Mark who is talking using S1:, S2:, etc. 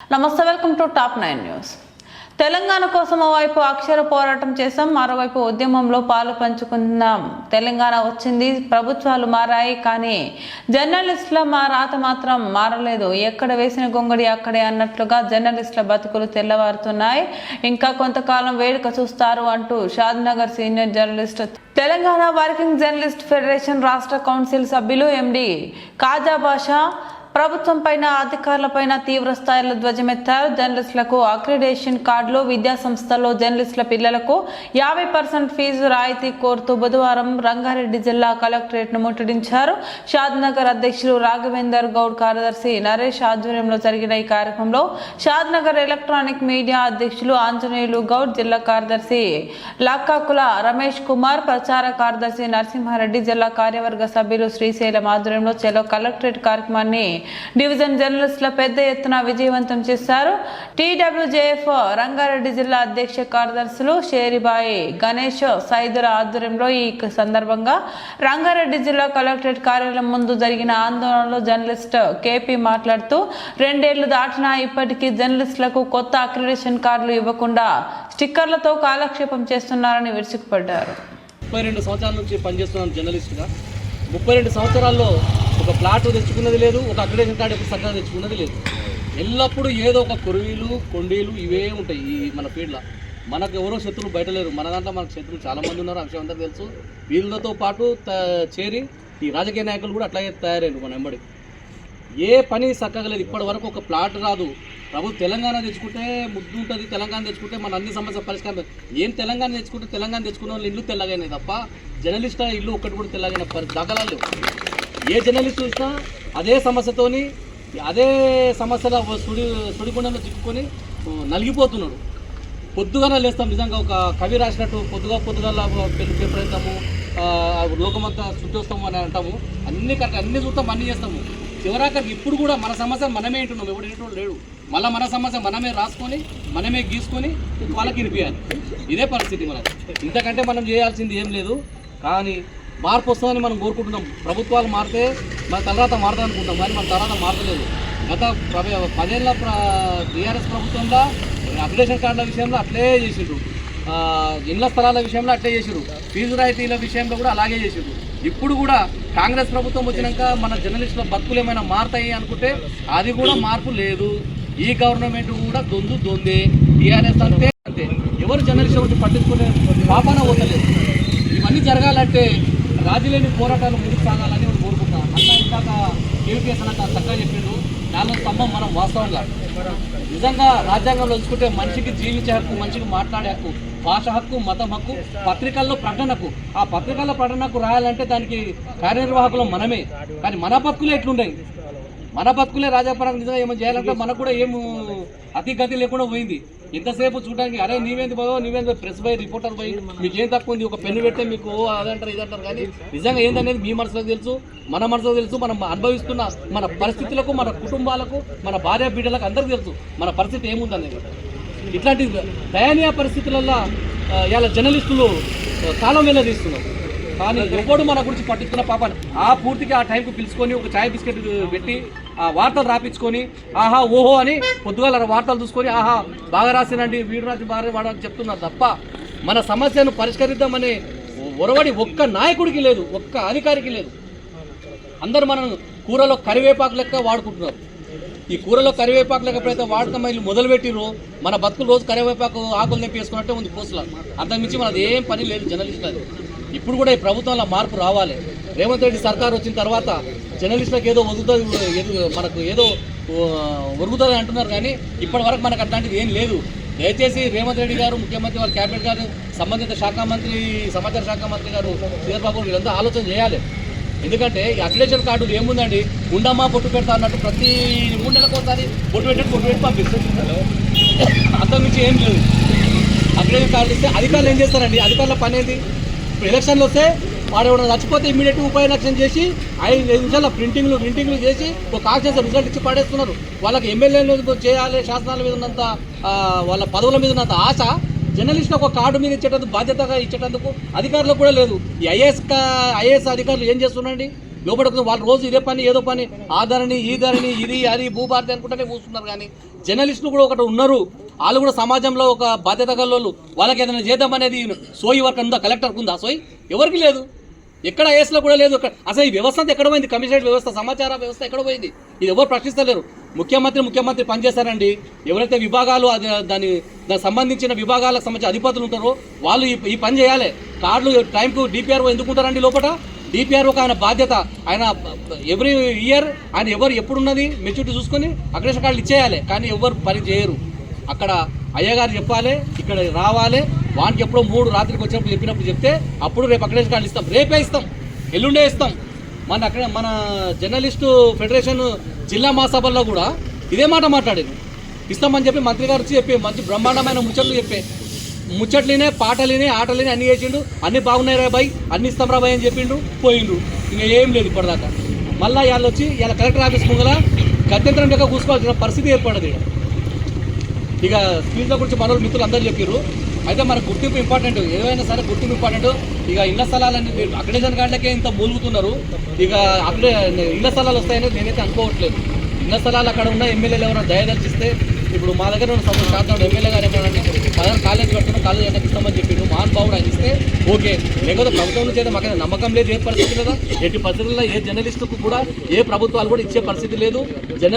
S1: నమస్తే welcome to top nine news. Telangana కోసం ఓవైపు అక్షర పోరాటం చేశాం మరోవైపు ఉద్యమంలో పాలు పంచుకున్నాం తెలంగాణ వచ్చింది ప్రభుత్వాలు మారాయి కానీ జర్నలిస్టుల మా రాత మాత్రం మారలేదు. ఎక్కడ వేసిన గొంగడి అక్కడే అన్నట్లుగా జర్నలిస్టుల బతుకులు తెల్లవారుతున్నాయి. ఇంకా కొంతకాలం వేడుక చూస్తారు అంటూ Shadnagar senior journalist Telangana working journalist federation రాష్ట్ర కౌన్సిల్ సభ్యులు ఎండి కాజా బాషా ప్రభుత్వం పైన అధికారులపైన తీవ్ర స్థాయిలో ధ్వజమెత్తారు. జర్నలిస్టులకు అక్రిడేషన్ కార్డులు విద్యా సంస్థల్లో జర్నలిస్టుల పిల్లలకు యాభై పర్సెంట్ ఫీజు రాయితీ కోరుతూ బుధవారం రంగారెడ్డి జిల్లా కలెక్టరేట్ను ముట్టడించారు. షాద్నగర్ అధ్యక్షులు రాఘవేందర్ గౌడ్ కార్యదర్శి నరేష్ ఆధ్వర్యంలో జరిగిన ఈ కార్యక్రమంలో షాద్నగర్ ఎలక్ట్రానిక్ మీడియా అధ్యక్షులు ఆంజనేయులు గౌడ్ జిల్లా కార్యదర్శి లక్కాకుల రమేష్ కుమార్ ప్రచార కార్యదర్శి నరసింహారెడ్డి జిల్లా కార్యవర్గ సభ్యులు శ్రీశైలం ఆధ్వర్యంలో చెలో కలెక్టరేట్ కార్యక్రమాన్ని డివిజన్ జర్నలిస్టుల పెద్ద ఎత్తున విజయవంతం చేశారు. టీడబ్ల్యూజేఎఫ్ రంగారెడ్డి జిల్లా అధ్యక్ష కార్యదర్శులు షేరిబాయి గణేష్ సైదుల ఆధ్వర్యంలో ఈ సందర్భంగా రంగారెడ్డి జిల్లా కలెక్టరేట్ కార్యాలయం ముందు జరిగిన ఆందోళనలో జర్నలిస్ట్ కేపీ మాట్లాడుతూ రెండేళ్ళు దాటినా ఇప్పటికీ జర్నలిస్టులకు కొత్త అక్రిడేషన్ కార్డులు ఇవ్వకుండా స్టిక్కర్లతో కాలక్షేపం చేస్తున్నారని విరుచుకుపడ్డారు.
S2: ముప్పై రెండు సంవత్సరాల నుంచి పనిచేస్తున్నాను జర్నలిస్ట్గా ముప్పై రెండు సంవత్సరాల్లో ఒక ప్లాట్ తెచ్చుకున్నది లేదు ఒక అక్రిడేషన్ కార్డు ఎప్పుడు సక్కగా తెచ్చుకున్నది లేదు. ఎల్లప్పుడూ ఏదో ఒక కొరువీలు కొండీలు ఇవే ఉంటాయి ఈ మన ఫీల్డ్లో మనకు ఎవరో శత్రువులు బయట లేరు. మన దాంట్లో మనకు శత్రువులు చాలామంది ఉన్నారు ఆ విషయం తెలుసు. వీళ్ళతో పాటు త- చేరి ఈ రాజకీయ నాయకులు కూడా అట్లాగే తయారయ్యారు మన వెంబడి. ఏ పని చక్కగా లేదు. ఇప్పటి వరకు ఒక ప్లాట్ రాదు. ప్రభు తెలంగాణ తెచ్చుకుంటే ముద్దు ఉంటుంది తెలంగాణ తెచ్చుకుంటే మన అన్ని సమస్య పరిష్కారం ఏం తెలంగాణ తెచ్చుకుంటే తెలంగాణ తెచ్చుకున్న వాళ్ళు ఇల్లు తెల్లగానే తప్ప జర్నలిస్ట్ ఇల్లు ఒక్కటి కూడా తెల్లగైన పరి దాఖలాలు లేవు. ఏ జర్నలిస్ట్ చూసినా అదే సమస్యతోని అదే సమస్యల సుడి సుడిగుండంలో చిక్కుకొని నలిగిపోతున్నాడు. పొద్దుగానే లేస్తాం నిజంగా ఒక కవి రాసినట్టు పొద్దుగా పొద్దుగా పెళ్ళి పేపర్ వేస్తాము లోకమంతా చుట్టొస్తాము అని అంటాము. అన్ని కరెక్ట్ అన్ని చూస్తాం అన్ని చేస్తాము. చివరాకరికి ఇప్పుడు కూడా మన సమస్య మనమే వింటున్నాం ఎవడు వింటున్నాడు లేడు. మళ్ళీ మన సమస్య మనమే రాసుకొని మనమే గీసుకొని వాళ్ళకి వినిపించాలి ఇదే పరిస్థితి మన ఇంతకంటే మనం చేయాల్సింది ఏం లేదు. కానీ మార్పు వస్తుందని మనం కోరుకుంటున్నాం. ప్రభుత్వాలు మారితే మన తర్వాత మారుతుంది అనుకుంటాం కానీ మన తర్వాత మారలేదు గత పదేళ్ళ టీఆర్ఎస్ ప్రభుత్వంలో అప్లికేషన్ కార్డుల విషయంలో అట్లే చేసిండ్రు. ఇళ్ళ స్థలాల విషయంలో అట్లే చేసిరు ఫీజు రాయితీల విషయంలో కూడా అలాగే చేసిరు ఇప్పుడు కూడా కాంగ్రెస్ ప్రభుత్వం వచ్చినాక మన జర్నలిస్టుల బతుకులు ఏమైనా మారుతాయి అనుకుంటే అది కూడా మార్పు లేదు. ఈ గవర్నమెంట్ కూడా దొందు దొందే. టీఆర్ఎస్ అంతే అంతే. ఎవరు జర్నలిస్టుల గురించి పట్టించుకునే పాపాన పోతలేదు. ఇవన్నీ జరగాలంటే రాజులేని పోరాటాలు ముందుకు సాగాలని నేను కోరుకుంటున్నాను. అన్న ఇందాక కేవీపీఎస్ అన్న చక్కగా చెప్పిండు నాలుగు స్తంభం మనం వాస్తవంగా నిజంగా రాజ్యాంగంలో ఉంచుకుంటే మనిషికి జీవించే హక్కు మనిషికి మాట్లాడే హక్కు భాష హక్కు మతం హక్కు పత్రికల్లో ప్రకటనకు. ఆ పత్రికల్లో ప్రకటనకు రాయాలంటే దానికి కార్యనిర్వాహకులు మనమే. కానీ మన బతుకులే ఎట్లున్నాయి మన బతుకులే రాజాపరంగా నిజంగా ఏమైనా చేయాలంటే మనకు కూడా ఏం అతి గతి లేకుండా పోయింది. ఎంతసేపు చూడడానికి అరే నీవేంది బాగో నీవేంది ప్రెస్ పోయి రిపోర్టర్ పోయి మీకు ఏం తక్కువ ఉంది? ఒక పెన్ను పెడితే మీకు ఓ అదంటారు ఇదంటారు కానీ నిజంగా ఏందనేది మీ మనసులో తెలుసు మన మనసులో తెలుసు మనం అనుభవిస్తున్న మన పరిస్థితులకు మన కుటుంబాలకు మన భార్య బిడ్డలకు అందరికీ తెలుసు మన పరిస్థితి ఏముందనేది. ఇట్లాంటి దయనీయ పరిస్థితులలో ఇలా జర్నలిస్టులు కాలం వెళ్ళదీస్తున్నారు కానీ ఎవడు మన గురించి పట్టించుకున్న పాపని ఆ పూర్తిగా ఆ టైంకి పిలుచుకొని ఒక ఛాయ్ బిస్కెట్ పెట్టి ఆ వార్తలు రాపించుకొని ఆహా ఓహో అని పొద్దుగాల వార్తలు చూసుకొని ఆహా బాగా రాసినండి వీడు రాసి బాగా వాడని చెప్తున్నారు తప్ప మన సమస్యను పరిష్కరిద్దామనే ఒరవడి ఒక్క నాయకుడికి లేదు ఒక్క అధికారికి లేదు. అందరూ మనం కూరలో కరివేపాకు లెక్క వాడుకుంటున్నారు. ఈ కూరలో కరివేపాకు లెక్క ఎప్పుడైతే వాడకం వీళ్ళు మొదలుపెట్టిరో మన బతుకులు రోజు కరివేపాకు ఆకులు తెంపేసుకున్నట్టే ఉంది కోసుల అంతకుమించి మనది ఏం పని లేదు జర్నలిస్టులది ఇప్పుడు కూడా ఈ ప్రభుత్వంలో మార్పు రావాలి. రేవంత్ రెడ్డి సర్కార్ వచ్చిన తర్వాత జర్నలిస్టులకు ఏదో వదులుతుంది ఏదో మనకు ఏదో ఒరుగుతుంది అంటున్నారు కానీ ఇప్పటి వరకు మనకు అట్లాంటిది ఏం లేదు. దయచేసి రేవంత్ రెడ్డి గారు ముఖ్యమంత్రి వారి క్యాబినెట్ గారు సంబంధిత శాఖ మంత్రి సమాచార శాఖ మంత్రి గారు చంద్రబాబు వీళ్ళంతా ఆలోచన చేయాలి. ఎందుకంటే ఈ అప్లికేషన్ కార్డు ఏముందండి? ఉండమ్మా బొట్టు పెడతా అన్నట్టు ప్రతి మూడు నెలలకు ఒకసారి బొట్టు పెట్టినట్టు బొట్టు పెట్టి పంపిస్తారు. అంతకుమించి ఏం లేదు. అప్లికేషన్ కార్డు ఇస్తే అధికారులు ఏం చేస్తారండి? అధికారుల పని ఏంటి ఎలక్షన్లు వస్తే వాడు ఎవరైనా చచ్చిపోతే ఇమీడియట్ ఉప చేసి ఐదు నిమిషాల ప్రింటింగ్లు ప్రింటింగ్లు చేసి ఒక కాన్షియస్ రిజల్ట్ ఇచ్చి పడేస్తున్నారు. వాళ్ళకి ఎమ్మెల్యేలు చేయాలి శాసనాల మీద ఉన్నంత వాళ్ళ పదవుల మీద ఉన్నంత ఆశ జర్నలిస్ట్ ఒక కార్డు మీద ఇచ్చేటందుకు బాధ్యతగా ఇచ్చేటందుకు అధికారులకు కూడా లేదు. ఈ ఐఏఎస్ ఐఏఎస్ అధికారులు ఏం చేస్తున్నారండి? లోపల వాళ్ళు రోజు ఇదే పని ఏదో పని ఆ ధరని ఈ ధరని ఇది అది భూభారతి అనుకుంటేనే కూర్చున్నారు కానీ జర్నలిస్టులు కూడా ఒకటి ఉన్నారు. వాళ్ళు కూడా సమాజంలో ఒక బాధ్యత గల్లోళ్ళు వాళ్ళకి ఏదైనా చేద్దాం అనేది సోయి వర్క్ ఉందా? కలెక్టర్కి ఉందా సోయి? ఎవరికి లేదు. ఎక్కడ ఏస్లో కూడా లేదు. అసలు ఈ వ్యవస్థ అంతా ఎక్కడ పోయింది? కమిషనరేట్ వ్యవస్థ సమాచార వ్యవస్థ ఎక్కడ పోయింది? ఇది ఎవరు ప్రశ్నిస్తలేరు. ముఖ్యమంత్రి ముఖ్యమంత్రి పనిచేస్తారండి. ఎవరైతే విభాగాలు అది దాని దానికి సంబంధించిన విభాగాలకు సంబంధించిన అధిపతులు ఉంటారో వాళ్ళు ఈ ఈ పని చేయాలి. కార్డులు టైంకు డిపిఆర్ఓ ఎందుకుంటారండి లోపల డిపిఆర్ఓ ఆయన బాధ్యత. ఆయన ఎవ్రీ ఇయర్ ఆయన ఎవరు ఎప్పుడున్నది? మెచ్యూరిటీ చూసుకొని అగ్రేషన్ కార్డులు ఇచ్చేయాలి. కానీ ఎవరు పని చేయరు. అక్కడ అయ్యగారు చెప్పాలి ఇక్కడ రావాలి. వానికి ఎప్పుడో మూడు రాత్రికి వచ్చినప్పుడు చెప్పినప్పుడు చెప్తే అప్పుడు రేపు అక్కడే కానీ ఇస్తాం. రేపే ఇస్తాం. ఎల్లుండే ఇస్తాం. మన అక్కడ మన జర్నలిస్టు ఫెడరేషన్ జిల్లా మహాసభల్లో కూడా ఇదే మాట మాట్లాడింది. ఇస్తామని చెప్పి మంత్రి గారు వచ్చి చెప్పి మంచి బ్రహ్మాండమైన ముచ్చట్లు చెప్పే ముచ్చట్లేనే పాటలేనే ఆటలేనే అన్ని చేసిండు. అన్ని బాగున్నాయి రా బాయ్ అన్ని ఇస్తాం రా బాయ్ అని చెప్పిండు పోయిండు. ఇంకా ఏం లేదు ఇప్పటిదాకా. మళ్ళీ ఇవాళ వచ్చి ఇలా కలెక్టర్ ఆఫీస్ ముంగల గత్యంతరం యొక్క కూసుకోవాల్సిన పరిస్థితి ఏర్పడదు ఇక స్క్రీన్ల గురించి మన మిత్రులు అందరూ చెప్పారు అయితే మన గుర్తింపు ఇంపార్టెంట్ ఏదైనా సరే గుర్తింపు ఇంపార్టెంట్ ఇక ఇళ్ళ స్థలాలన్నీ మీరు అగ్రేషన్ కార్డులకే ఇంత మూలుగుతున్నారు. ఇక అక్కడే ఇళ్ళ స్థలాలు వస్తాయని నేనైతే అనుకోవట్లేదు. ఇళ్ళ స్థలాలు అక్కడ ఉన్న ఎమ్మెల్యేలు ఎవరైనా దయదర్శిస్తే ఇప్పుడు మా దగ్గర ఉన్న సమస్య శాతం ఎమ్మెల్యే గారు ఏమన్నా పదహారు కాలేజ్ కడుతున్నా కాలేజ్ ఎంత ఇస్తామని చెప్పిండు మహాన్ బాబుడు ఆయన ఇస్తే ఓకే. లేకపోతే ప్రభుత్వం నుంచి అయితే మాకు నమ్మకం లేదు ఏ పరిస్థితి కదా ఎట్టి పరిస్థితుల్లో ఏ జర్నలిస్టుకు కూడా ఏ ప్రభుత్వాలు కూడా ఇచ్చే పరిస్థితి లేదు. జర్నలిస్ట్